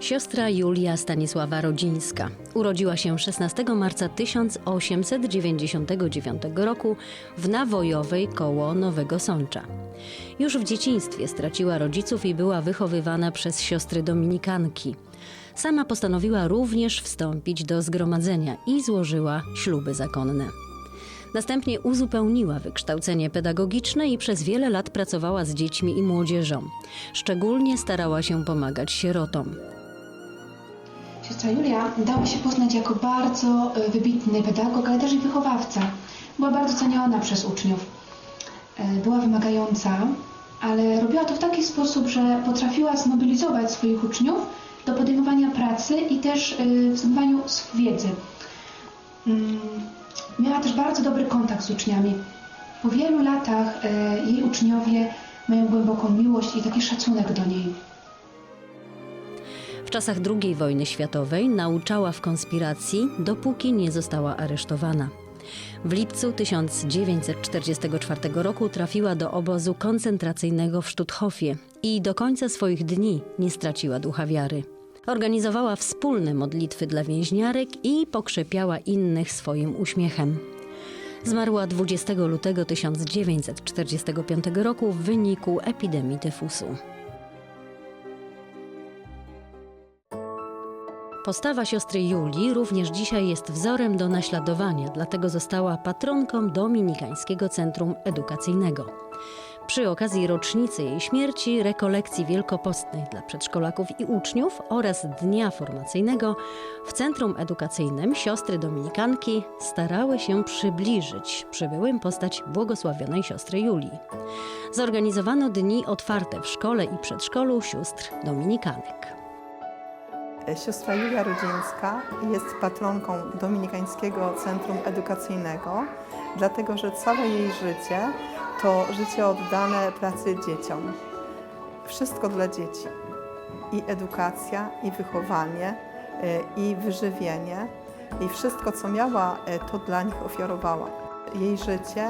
Siostra Julia Stanisława Rodzińska urodziła się 16 marca 1899 roku w Nawojowej koło Nowego Sącza. Już w dzieciństwie straciła rodziców i była wychowywana przez siostry dominikanki. Sama postanowiła również wstąpić do zgromadzenia i złożyła śluby zakonne. Następnie uzupełniła wykształcenie pedagogiczne i przez wiele lat pracowała z dziećmi i młodzieżą. Szczególnie starała się pomagać sierotom. Siostra Julia dała się poznać jako bardzo e, wybitny pedagog, ale też i wychowawca. Była bardzo ceniona przez uczniów. E, Była wymagająca, ale robiła to w taki sposób, że potrafiła zmobilizować swoich uczniów do podejmowania pracy i też e, w zdobywaniu wiedzy. Mm, Miała też bardzo dobry kontakt z uczniami. Po wielu latach jej uczniowie mają głęboką miłość i taki szacunek do niej. W czasach II wojny światowej nauczała w konspiracji, dopóki nie została aresztowana. W lipcu 1944 roku trafiła do obozu koncentracyjnego w Stutthofie i do końca swoich dni nie straciła ducha wiary. Organizowała wspólne modlitwy dla więźniarek i pokrzepiała innych swoim uśmiechem. Zmarła 20 lutego 1945 roku w wyniku epidemii tyfusu. Postawa siostry Julii również dzisiaj jest wzorem do naśladowania, dlatego została patronką Dominikańskiego Centrum Edukacyjnego. Przy okazji rocznicy jej śmierci, rekolekcji wielkopostnej dla przedszkolaków i uczniów oraz dnia formacyjnego w Centrum Edukacyjnym siostry Dominikanki starały się przybliżyć przybyłym postać błogosławionej siostry Julii. Zorganizowano dni otwarte w szkole i przedszkolu sióstr Dominikanek. Siostra Julia Rodzińska jest patronką Dominikańskiego Centrum Edukacyjnego, dlatego że całe jej życie to życie oddane pracy dzieciom. Wszystko dla dzieci. I edukacja, i wychowanie, y, i wyżywienie, i wszystko, co miała, y, to dla nich ofiarowała. Jej życie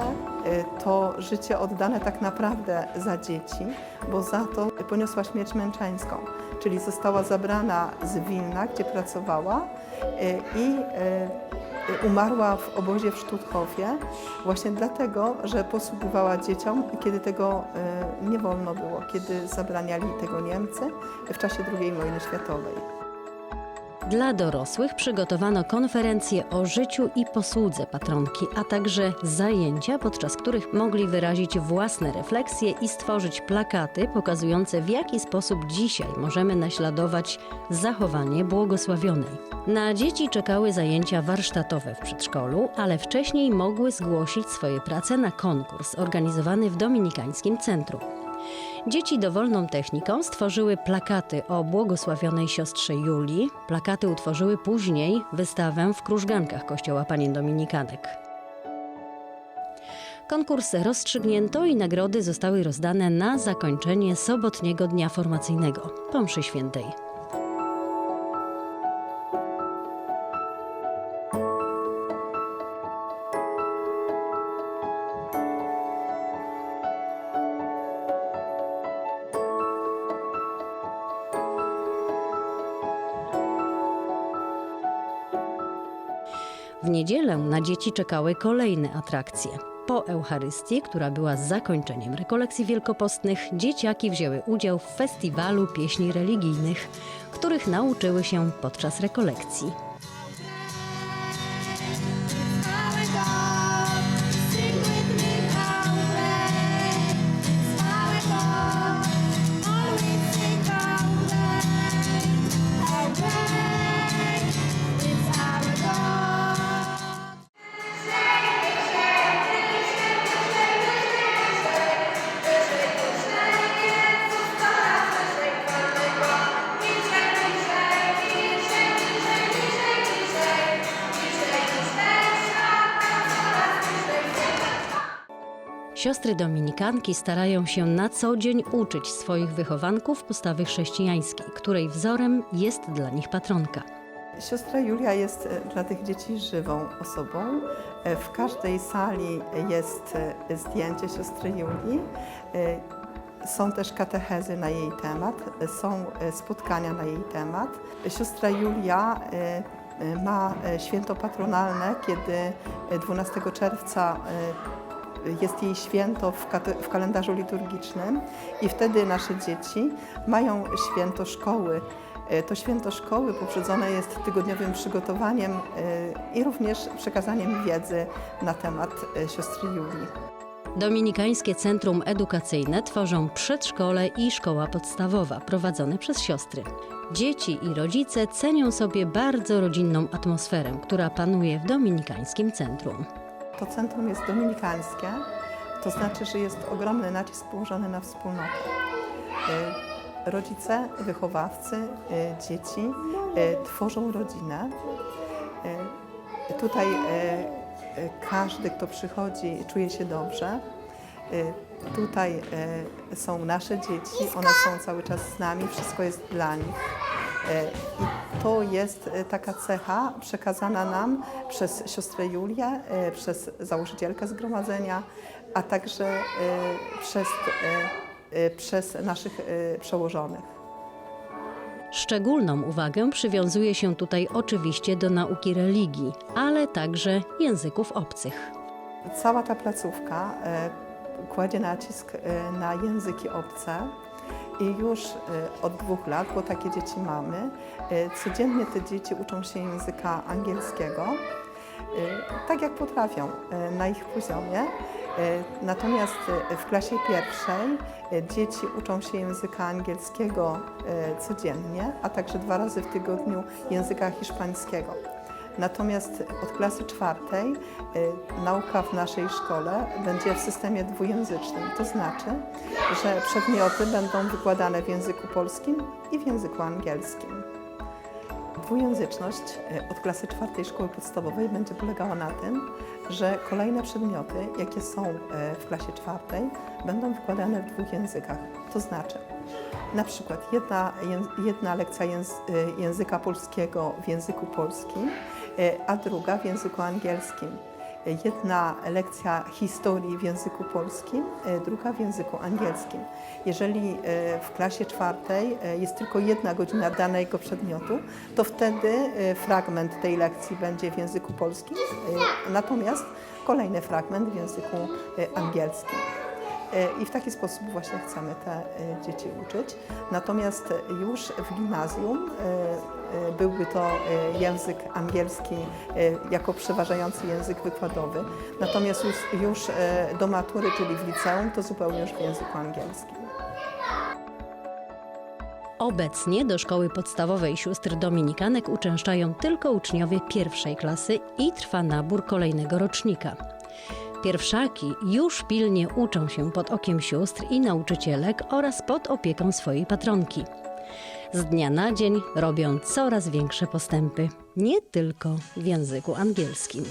y, to życie oddane tak naprawdę za dzieci, bo za to poniosła śmierć męczeńską, czyli została zabrana z Wilna, gdzie pracowała y, i y, umarła w obozie w Stutthofie właśnie dlatego, że posługiwała dzieciom, kiedy tego y, nie wolno było, kiedy zabraniali tego Niemcy w czasie II wojny światowej. Dla dorosłych przygotowano konferencje o życiu i posłudze patronki, a także zajęcia, podczas których mogli wyrazić własne refleksje i stworzyć plakaty pokazujące, w jaki sposób dzisiaj możemy naśladować zachowanie błogosławionej. Na dzieci czekały zajęcia warsztatowe w przedszkolu, ale wcześniej mogły zgłosić swoje prace na konkurs organizowany w Dominikańskim Centrum. Dzieci dowolną techniką stworzyły plakaty o błogosławionej siostrze Julii. Plakaty utworzyły później wystawę w krużgankach Kościoła Panien Dominikanek. Konkurs rozstrzygnięto i nagrody zostały rozdane na zakończenie sobotniego dnia formacyjnego po mszy świętej. W niedzielę na dzieci czekały kolejne atrakcje. Po Eucharystii, która była zakończeniem rekolekcji wielkopostnych, dzieciaki wzięły udział w festiwalu pieśni religijnych, których nauczyły się podczas rekolekcji. Siostry dominikanki starają się na co dzień uczyć swoich wychowanków postawy chrześcijańskiej, której wzorem jest dla nich patronka. Siostra Julia jest e, dla tych dzieci żywą osobą. E, W każdej sali jest e, zdjęcie siostry Julii. Są też katechezy na jej temat, są spotkania na jej temat. Siostra Julia ma święto patronalne, kiedy e, 12 czerwca jest jej święto w, w kalendarzu liturgicznym i wtedy nasze dzieci mają święto szkoły. E, To święto szkoły poprzedzone jest tygodniowym przygotowaniem e, i również przekazaniem wiedzy na temat e, siostry Julii. Dominikańskie Centrum Edukacyjne tworzą przedszkole i szkoła podstawowa prowadzone przez siostry. Dzieci i rodzice cenią sobie bardzo rodzinną atmosferę, która panuje w Dominikańskim Centrum. To centrum jest dominikańskie, to znaczy, że jest ogromny nacisk położony na wspólnotę. E, Rodzice, wychowawcy, e, dzieci e, tworzą rodzinę. Tutaj każdy, kto przychodzi, czuje się dobrze. Tutaj są nasze dzieci, one są cały czas z nami, wszystko jest dla nich. To jest e, taka cecha przekazana nam przez siostrę Julię, e, przez założycielkę zgromadzenia, a także e, przez, przez naszych przełożonych. Szczególną uwagę przywiązuje się tutaj oczywiście do nauki religii, ale także języków obcych. Cała ta placówka kładzie nacisk na języki obce i już e, od dwóch lat, bo takie dzieci mamy, e, codziennie te dzieci uczą się języka angielskiego, e, tak jak potrafią na ich poziomie. Natomiast w klasie pierwszej dzieci uczą się języka angielskiego codziennie, a także dwa razy w tygodniu języka hiszpańskiego. Natomiast od klasy czwartej y, nauka w naszej szkole będzie w systemie dwujęzycznym. To znaczy, że przedmioty będą wykładane w języku polskim i w języku angielskim. Dwujęzyczność y, od klasy czwartej szkoły podstawowej będzie polegała na tym, że kolejne przedmioty, jakie są y, w klasie czwartej, będą wykładane w dwóch językach. To znaczy, na przykład jedna, jedna lekcja jęz, języka polskiego w języku polskim, a druga w języku angielskim. Y, Jedna lekcja historii w języku polskim, y, druga w języku angielskim. Jeżeli w klasie czwartej jest tylko jedna godzina danego przedmiotu, to wtedy fragment tej lekcji będzie w języku polskim, natomiast kolejny fragment w języku angielskim. E, I w taki sposób właśnie chcemy te e, dzieci uczyć. Natomiast już w gimnazjum e, byłby to język angielski jako przeważający język wykładowy. Natomiast już, już do matury, czyli w liceum, to zupełnie już w języku angielskim. Obecnie do szkoły podstawowej sióstr Dominikanek uczęszczają tylko uczniowie pierwszej klasy i trwa nabór kolejnego rocznika. Pierwszaki już pilnie uczą się pod okiem sióstr i nauczycielek oraz pod opieką swojej patronki. Z dnia na dzień robią coraz większe postępy, nie tylko w języku angielskim.